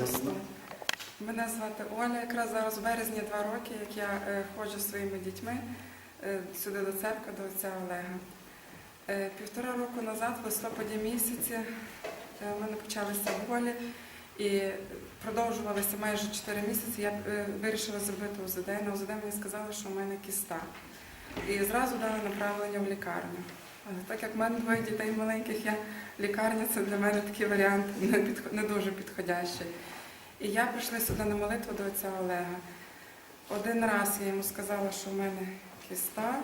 Христу. Мене звати Оля. Якраз зараз в березні два роки, як я е, ходжу зі своїми дітьми е, сюди до церкви, до отця Олега. Е, Півтора року назад, в листопаді місяці, в мене почалися болі і продовжувалися майже 4 місяці. Я вирішила зробити УЗД. На УЗД мені сказали, що в мене кіста. І зразу дали направлення в лікарню. Але так як в мене двоє дітей маленьких, я лікарня це для мене такий варіант не, підхо- не дуже підходящий. І я прийшла сюди на молитву до отця Олега. Один раз я йому сказала, що в мене кіста.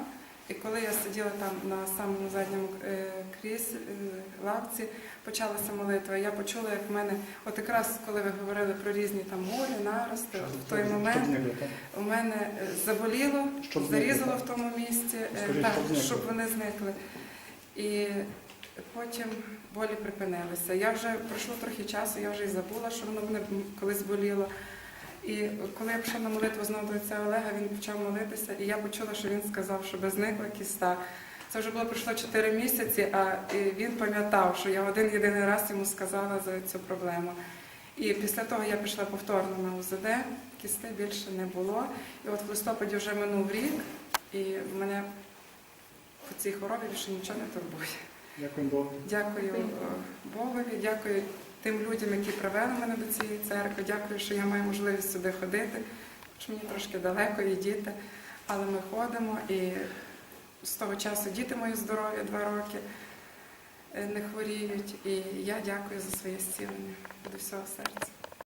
І коли я сиділа там на самому задньому е, кріслі, е, лавці, почалася молитва. Я почула, як в мене, от якраз коли ви говорили про різні там болі, нарости, от в той момент у мене е, заболіло, зарізало в тому місці, так, щоб вони зникли. І потім болі припинилися. Я вже пройшло трохи часу, я вже і забула, що воно мене колись боліло. І коли я пішла на молитву знову до отця Олега, він почав молитися, і я почула, що він сказав, щоб зникла кіста. Це вже було пройшло 4 місяці, а він пам'ятав, що я один єдиний раз йому сказала за цю проблему. І після того я пішла повторно на УЗД, кісти більше не було. І от в листопаді вже минув рік, і мене по цій хворобі більше нічого не турбує. Дякую Богу. Дякую е, Богові, дякую тим людям, які привели мене до цієї церкви. Дякую, що я маю можливість сюди ходити. Хоч мені трошки далеко і діти, але ми ходимо і з того часу діти мої здорові, два роки е, не хворіють. І я дякую за своє зцілення від усього серця.